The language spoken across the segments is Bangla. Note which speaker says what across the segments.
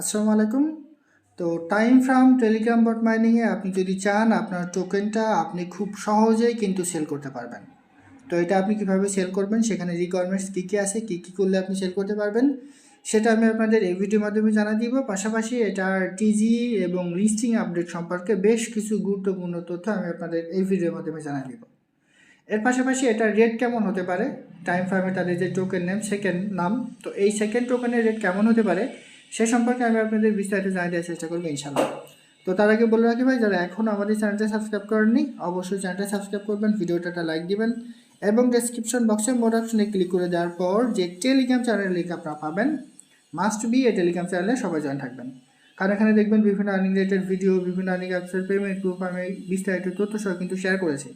Speaker 1: আসসালামু আলাইকুম। তো টাইম ফ্রাম টেলিগ্রাম বট মাইনিংয়ে আপনি যদি চান, আপনার টোকেনটা আপনি খুব সহজেই কিন্তু সেল করতে পারবেন। তো এটা আপনি কীভাবে সেল করবেন, সেখানে রিকোয়ারমেন্টস কী কী আছে, কী কী করলে আপনি সেল করতে পারবেন, সেটা আমি আপনাদের এই ভিডিওর মাধ্যমে জানা দিব। পাশাপাশি এটার টিজি এবং লিস্টিং আপডেট সম্পর্কে বেশ কিছু গুরুত্বপূর্ণ তথ্য আমি আপনাদের এই ভিডিওর মাধ্যমে জানা দিব। এর পাশাপাশি এটার রেট কেমন হতে পারে? টাইম ফ্রামে তাদের যে টোকেন নেম সেকেন্ড নাম তো এই সেকেন্ড টোকেনের রেট কেমন হতে পারে? সে সম্পর্কে আমি আপনাদের বিস্তারিত জানিয়ে দেওয়ার চেষ্টা করব ইনশাল্লাহ তো তার আগে বলে রাখি ভাই, যারা এখনও আমাদের চ্যানেলটা সাবস্ক্রাইব করেননি, অবশ্যই চ্যানেলটা সাবস্ক্রাইব করবেন, ভিডিওটা একটা লাইক দিবেন এবং ডেসক্রিপশন বক্সে মোড অপশনে ক্লিক করে দেওয়ার পর যে টেলিগ্রাম চ্যানেলের লিঙ্ক আপনারা পাবেন মাস্ট বি এই টেলিগ্রাম চ্যানেলে সবাই জয়েন থাকবেন। কারণ এখানে দেখবেন বিভিন্ন আর্নিং রিলেটেড ভিডিও বিভিন্ন আর্নিং অ্যাপসের পেমেন্ট প্রুফ আমি বিস্তারিত তথ্য সহ কিন্তু শেয়ার করেছি।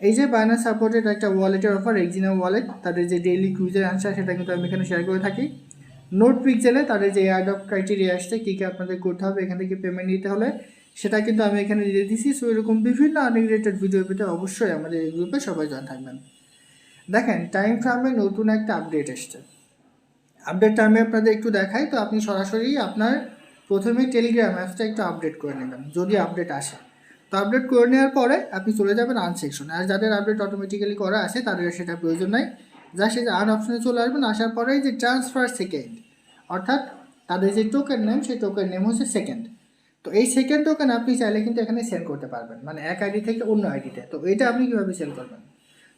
Speaker 1: এই যে বায়না সাপোর্টেড একটা ওয়ালেটের অফার এক্সিনা ওয়ালেট তাদের যে ডেইলি ক্রুজের আনসার সেটা কিন্তু আমি এখানে শেয়ার করে থাকি। নোট পিকজেলে তাদের যে অ্যাড অফ ক্রাইটেরিয়া আসছে, কী কী আপনাদের করতে হবে, এখান থেকে পেমেন্ট নিতে হলে, সেটা কিন্তু আমি এখানে দিয়ে দিচ্ছি সো এরকম বিভিন্ন আর্নিং রিলেটেড ভিডিও পেতে অবশ্যই আমাদের এই গ্রুপে সবাই জয়েন থাকবেন। দেখেন টাইম ফ্রামে নতুন একটা আপডেট এসছে। আপডেটটা আমি আপনাদের একটু দেখাই, তো আপনি সরাসরি আপনার প্রথমে টেলিগ্রাম অ্যাপসটা একটু আপডেট করে নেবেন, যদি আপডেট আসে। তো আপডেট করে নেওয়ার পরে আপনি চলে যাবেন আনসেকশন আর যাদের আপডেট অটোমেটিক্যালি করা আছে, তাদের সেটা প্রয়োজন নাই। যা সে আর অপশনে চলে আসবেন, আসার পরেই যে ট্রান্সফার সেকেন্ড অর্থাৎ তাদের যে টোকেন নেম সেই টোকেন নেম হচ্ছে সেকেন্ড তো এই সেকেন্ড টোকেন আপনি চাইলে কিন্তু এখানে সেল করতে পারবেন মানে এক আইডি থেকে অন্য আইডিতে তো এটা আপনি কীভাবে সেল করবেন?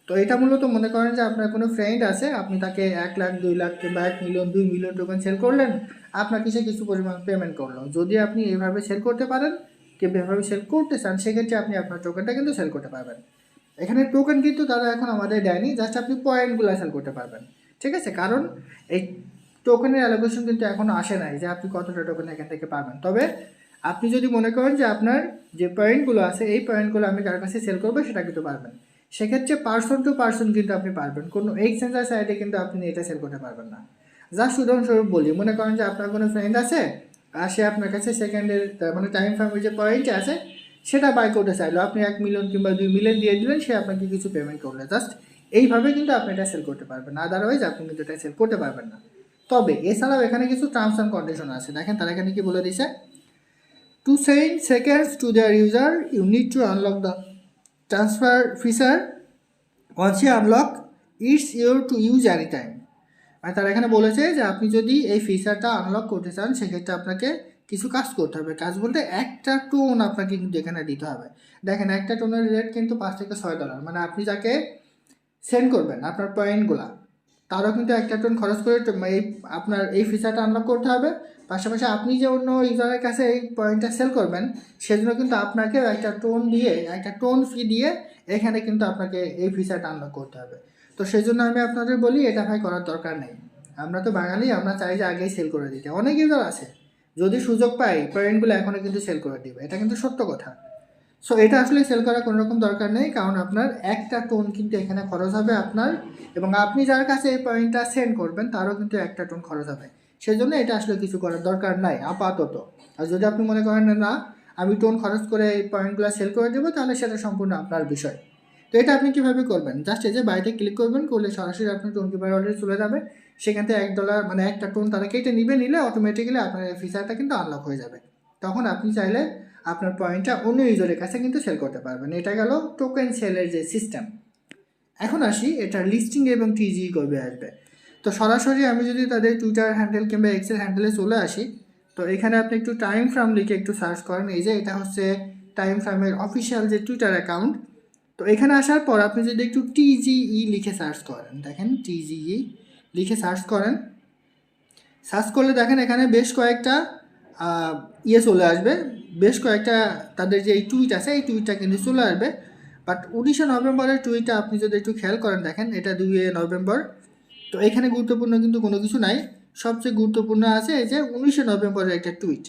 Speaker 1: তো এটা মূলত মনে করেন যে আপনার কোনো ফ্রেন্ড আছে, আপনি তাকে এক লাখ, দুই লাখ কিংবা এক মিলিয়ন দুই মিলিয়ন টোকেন সেল করলেন আপনাকে সে কিছু পরিমাণ পেমেন্ট করল। যদি আপনি এইভাবে সেল করতে পারেন কিংবা এভাবে সেল করতে চান, সেক্ষেত্রে আপনি আপনার টোকেনটা কিন্তু সেল করতে পারবেন। এখানে টোকেন কিন্তু তারা এখন আমাদের দেয়নি জাস্ট আপনি পয়েন্টগুলো সেল করতে পারবেন। ঠিক আছে? কারণ এই টোকেনের অ্যালোকেশন কিন্তু এখনও আসে নাই যে আপনি কতটা টোকেন এখান থেকে পাবেন। তবে আপনি যদি মনে করেন যে আপনার যে পয়েন্টগুলো আছে, এই পয়েন্টগুলো আমি কার কাছে সেল করব সেটা কিন্তু পারবেন। সেক্ষেত্রে পার্সন টু পার্সন কিন্তু আপনি পারবেন। কোনো এক্সচেঞ্জার সাইডে কিন্তু আপনি এটা সেল করতে পারবেন না। জাস্ট উদাহরণস্বরূপ বলি, মনে করেন যে আপনার কোনো ফ্রেন্ড আছে, আর সে আপনার কাছে সেকেন্ডের মানে টাইম ফ্রামের যে পয়েন্ট আছে সেটা বাই করতে চাইলো। আপনি এক মিলিয়ন কিংবা দুই মিলিয়ন দিয়ে দিলেন, সে আপনাকে কিছু পেমেন্ট করলে। জাস্ট এইভাবে কিন্তু আপনি এটা সেল করতে পারবেন। আদারওয়াইজ আপনি কিন্তু এটা সেল করতে পারবেন না। তবে এছাড়াও এখানে কিছু টার্মস অ্যান্ড কন্ডিশন আছে। দেখেন, তারা এখানে কি বলে দিছে to send seconds to their user you need to unlock the transfer feature once you unlock, it's your to use any time মানে তারা এখানে বলেছে যে, আপনি যদি এই ফিচারটা আনলক করতে চান, সেক্ষেত্রে আপনাকে কিছু কাজ করতে হবে। কাজ বলতে একটা টোন আপনাকে কিন্তু এখানে দিতে হবে। দেখেন, একটা টোনের রেট কিন্তু পাঁচ থেকে ছয় ডলার মানে আপনি যাকে সেন্ড করবেন, আপনার পয়েন্টগুলা তারও কিন্তু একটা টোন খরচ করে এই আপনার এই ফিচারটা আনলক করতে হবে। পাশাপাশি আপনি যে অন্য ইউজারের কাছে এই পয়েন্টটা সেল করবেন, সেজন্য কিন্তু আপনাকেও একটা টোন দিয়ে, একটা টোন ফি দিয়ে এখানে কিন্তু আপনাকে এই ফিচারটা আনলক করতে হবে। তো সেই জন্য আমি আপনাদের বলি, এটা ভাই করার দরকার নেই। আমরা তো বাঙালি, আমরা চাই যে আগেই সেল করে দিতে। অনেক ইউজার আছে। যদি সুযোগ পাই পয়েন্টগুলো এখনও কিন্তু সেল করে দিবে। এটা কিন্তু সত্য কথা। সো এটা আসলে সেল করার কোনো রকম দরকার নেই, কারণ আপনার একটা টোন কিন্তু এখানে খরচ হবে আপনার, এবং আপনি যার কাছে এই পয়েন্টটা সেন্ড করবেন, তারও কিন্তু একটা টোন খরচ হবে। সেই জন্য এটা আসলে কিছু করার দরকার নাই, আপাতত। আর যদি আপনি মনে করেন না আমি টোন খরচ করে এই পয়েন্টগুলো সেল করে দেবো, তাহলে সেটা সম্পূর্ণ আপনার বিষয়। তো এটা আপনি কীভাবে করবেন? জাস্ট এই যে বাইরে ক্লিক করবেন, করলে সরাসরি আপনার টোন কিপার অলরেডি চলে যাবে। সেখান থেকে এক ডলার মানে একটা টোন তারা কেটে নিবে, নিলে অটোমেটিক্যালি আপনার ফিচারটা কিন্তু আনলক হয়ে যাবে। তখন আপনি চাইলে আপনার পয়েন্টটা অন্য ইউজারের কাছে কিন্তু সেল করতে পারবেন। এটা গেল টোকেন সেলের যে সিস্টেম এখন আসি, এটা লিস্টিং এবং টিজি কবে আসবে? তো সরাসরি আমি যদি তাদের টুইটার হ্যান্ডেল কিংবা এক্সেল হ্যান্ডেলে চলে আসি, তো এখানে আপনি একটু টাইম ফ্রাম লিখে একটু সার্চ করেন। এই যে এটা হচ্ছে টাইম ফ্রামের অফিসিয়াল যে টুইটার অ্যাকাউন্ট তো এখানে আসার পর আপনি যদি একটু টিজিই লিখে সার্চ করেন, দেখেন টিজিই লিখে সার্চ করেন। সার্চ করলে দেখেন এখানে বেশ কয়েকটা ইয়ে চলে আসবে। বেশ কয়েকটা তাদের যে এই টুইট আছে, এই টুইটটা কিন্তু চলে আসবে। বাট উনিশে নভেম্বরের টুইটটা আপনি যদি একটু খেয়াল করেন দেখেন, এটা দুইয়ে নভেম্বর। তো এখানে গুরুত্বপূর্ণ কিন্তু কোনো কিছু নাই। সবচেয়ে গুরুত্বপূর্ণ আছে এই যে উনিশে নভেম্বরের একটা টুইট।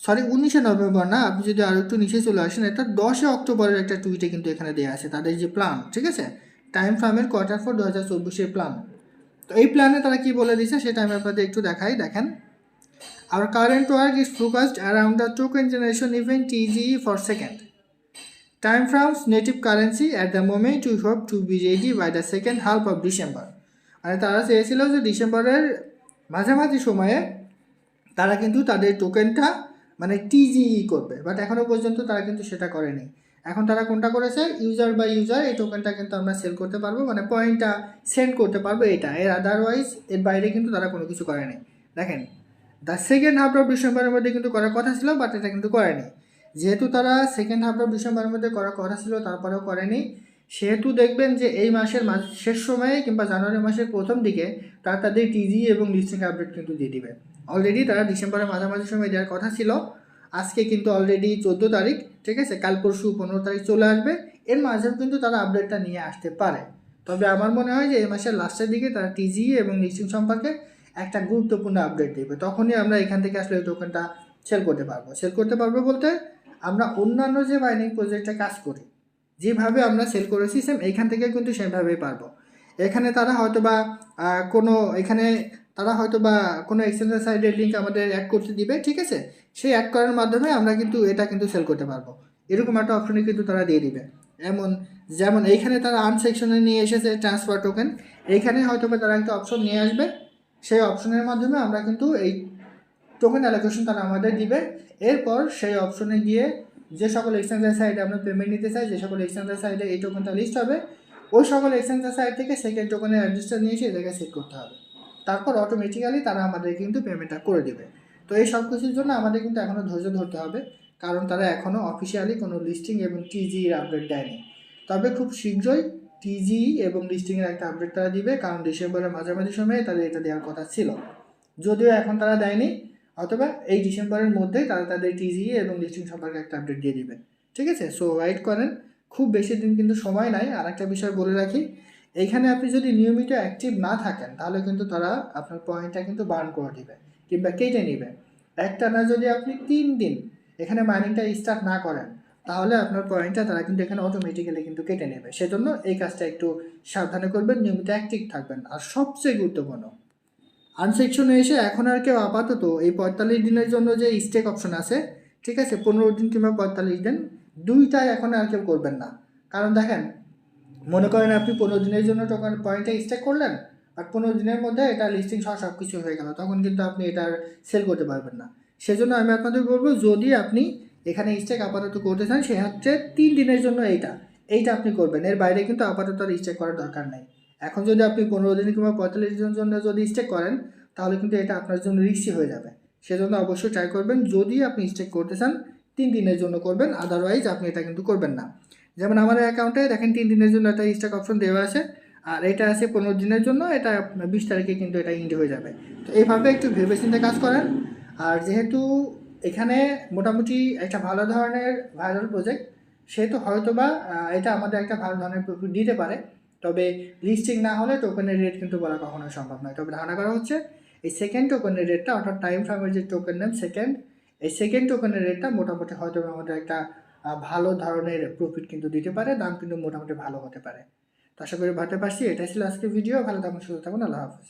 Speaker 1: সরি, উনিশে নভেম্বর না, আপনি যদি আরও একটু নিচে চলে আসেন, এটা দশে অক্টোবরের একটা টুইটে কিন্তু এখানে দেওয়া আছে, তাদের যে প্ল্যান, ঠিক আছে? টাইম ফ্রামের কোয়ার্টার ফোর দু হাজার চব্বিশের প্ল্যান। তো এই প্ল্যানে তারা কি বলে দিছে সেটা আমি আপনাদের একটু দেখাই, দেখেন। আর current work is focused around the token generation even TG for second time frames native currency at the moment you have to be ready by the second half of December মানে তারা চেয়েছিল যে ডিসেম্বরের মাঝামাঝি সময়ে তারা কিন্তু তাদের টোকেনটা মানে টি টিজিই করবে বাট এখনও পর্যন্ত তারা কিন্তু সেটা করেনি। এখন তারা কোনটা করেছে? ইউজার বাই ইউজার এই টোকেনটা কিন্তু আমরা সেল করতে পারব মানে পয়েন্টটা সেন্ড করতে পারব এটা। এর আদারওয়াইজ এর বাইরে কিন্তু তারা কোনো কিছু করেনি দেখেন দ্য সেকেন্ড হাফ অফ ডিসেম্বরের মধ্যে কিন্তু করার কথা ছিল বাট এটা কিন্তু করেনি। যেহেতু তারা সেকেন্ড হাফ অফ ডিসেম্বরের মধ্যে করার কথা ছিল, তারপরেও করেনি। সেহেতু দেখবেন যে এই মাসের মাস শেষ সময়ে কিংবা জানুয়ারি মাসের প্রথম দিকে তারা তাদের টিজি এবং লিস্টিং আপডেট কিন্তু দিয়ে দিবে। অলরেডি তারা ডিসেম্বরের মাঝামাঝি সময় দেওয়ার কথা ছিল আজকে কিন্তু অলরেডি চোদ্দ তারিখ, ঠিক আছে? কাল পরশু পনেরো তারিখ চলে আসবে। এর মাঝেও কিন্তু তারা আপডেটটা নিয়ে আসতে পারে। তবে আমার মনে হয় যে এই মাসের লাস্টের দিকে তারা টিজি এবং লিস্টিং সম্পর্কে একটা গুরুত্বপূর্ণ আপডেট দেবে। তখনই আমরা এখান থেকে আসলে এই টোকেনটা সেল করতে পারব। সেল করতে পারব বলতে আমরা অন্যান্য যে বাইনিং প্রজেক্টে কাজ করি, যেভাবে আমরা সেল করেছি সেম এখান থেকে কিন্তু সেভাবেই পারব। এখানে তারা হয়তো বা কোনো, এখানে তারা হয়তো বা কোনো এক্সচেঞ্জের সাইডের লিঙ্ক আমাদের অ্যাড করতে দিবে, ঠিক আছে? সেই অ্যাড করার মাধ্যমে আমরা কিন্তু এটা কিন্তু সেল করতে পারব। এরকম একটা অপশনে কিন্তু তারা দিয়ে দিবে। এমন, যেমন এইখানে তারা আর্ন সেকশনে নিয়ে এসেছে ট্রান্সফার টোকেন এইখানে হয়তো বা তারা একটা অপশন নিয়ে আসবে। সেই অপশনের মাধ্যমে আমরা কিন্তু এই টোকেন অ্যালোকেশন তারা আমাদের দিবে। এরপর সেই অপশনে গিয়ে যে সকল এক্সচেঞ্জের সাইডে আমরা পেমেন্ট নিতে চাই, যে সকল এক্সচেঞ্জের সাইডে এই টোকেনটা লিস্ট হবে, ওই সকল এক্সচেঞ্জের সাইড থেকে সেকেন্ড টোকেনের অ্যাড্রেসটা নিয়ে এসে জায়গায় সেট করতে হবে। তারপর অটোমেটিক্যালি তারা আমাদের কিন্তু পেমেন্টটা করে দেবে। তো এই সব কিছুর জন্য আমাদের কিন্তু এখনও ধৈর্য ধরতে হবে, কারণ তারা এখনও অফিসিয়ালি কোনো লিস্টিং এবং টিজি এর আপডেট দেয়নি। তবে খুব শীঘ্রই টিজি এবং লিস্টিংয়ের একটা আপডেট তারা দিবে, কারণ ডিসেম্বরের মাঝামাঝি সময়ে তাদের এটা দেওয়ার কথা ছিল। যদিও এখন তারা দেয়নি, অথবা এই ডিসেম্বরের মধ্যেই তারা তাদের টিজি এবং লিস্টিং সম্পর্কে একটা আপডেট দিয়ে দিবে। ঠিক আছে? সো ওয়েট করেন, খুব বেশি দিন কিন্তু সময় নাই। আর একটা বিষয় বলে রাখি এইখানে আপনি যদি নিয়মিত অ্যাক্টিভ না থাকেন, তাহলে কিন্তু তারা আপনার পয়েন্টটা কিন্তু বার্ন করে দিবে কিংবা কেটে নেবে। একটা না যদি আপনি তিন দিন এখানে মাইনিংটা স্টার্ট না করেন, তাহলে আপনার পয়েন্টটা তারা কিন্তু এখানে অটোমেটিক্যালি কিন্তু কেটে নেবে। সেজন্য এই কাজটা একটু সাবধানে করবেন, নিয়মিত অ্যাক্টিভ থাকবেন। আর সবচেয়ে গুরুত্বপূর্ণ আনসেকশনে এসে এখন আর কেউ আপাতত এই পঁয়তাল্লিশ দিনের জন্য যে স্টেক অপশন আছে, ঠিক আছে, পনেরো দিন কিংবা পঁয়তাল্লিশ দিন, দুইটাই এখন আর কেউ করবেন না। কারণ দেখেন মনে করেন আপনি পনেরো দিনের জন্য টোকেন পয়েন্টে স্টেক করলেন, আর পনেরো দিনের মধ্যে এটা লিস্টিং সহ সব কিছু হয়ে গেল, তখন কিন্তু আপনি এটার সেল করতে পারবেন না। সেজন্য আমি আপনাদের বলব, যদি আপনি এখানে স্টেক আপাতত করতে চান, সে হচ্ছে তিন দিনের জন্য এইটা। এইটা আপনি করবেন, এর বাইরে কিন্তু আপাতত আর স্টেক করার দরকার নেই। এখন যদি আপনি পনেরো দিন কিংবা পঁয়তাল্লিশ দিনের জন্য যদি স্টেক করেন, তাহলে কিন্তু এটা আপনার জন্য রিস্কি হয়ে যাবে। সেজন্য অবশ্যই ট্রাই করবেন, যদি আপনি স্টেক করতে চান, তিন দিনের জন্য করবেন আদারওয়াইজ আপনি এটা কিন্তু করবেন না। যেমন আমার অ্যাকাউন্টে দেখেন তিন দিনের জন্য একটা স্টক অপশন দেওয়া আছে আর এটা আছে পনেরো দিনের জন্য এটা বিশ তারিখে কিন্তু এটা ইন্ড হয়ে যাবে। তো এইভাবে একটু ভেবে চিন্তে কাজ করেন। আর যেহেতু এখানে মোটামুটি একটা ভালো ধরনের ভাইরাল প্রজেক্ট সেহেতু হয়তোবা আহ, এটা আমাদের একটা ভালো ধরনের প্রফিট দিতে পারে। তবে লিস্টিং না হলে টোকেনের রেট কিন্তু বলা কখনো সম্ভব নয়। তবে ধারণা করা হচ্ছে এই সেকেন্ড টোকেনের রেটটা অর্থাৎ টাইম ফ্রেমের যে টোকেন নেম সেকেন্ড এই সেকেন্ড টোকেনের রেটটা মোটামুটি হয়তো আমাদের একটা ভালো ধরনের প্রফিট কিন্তু দিতে পারে, দাম কিন্তু মোটামুটি ভালো হতে পারে। তো আশা করি ভাবতে পারছি, এটাই ছিল আজকে ভিডিও ভালো থাকুন, সুস্থ থাকুন, আল্লাহ হাফিজ।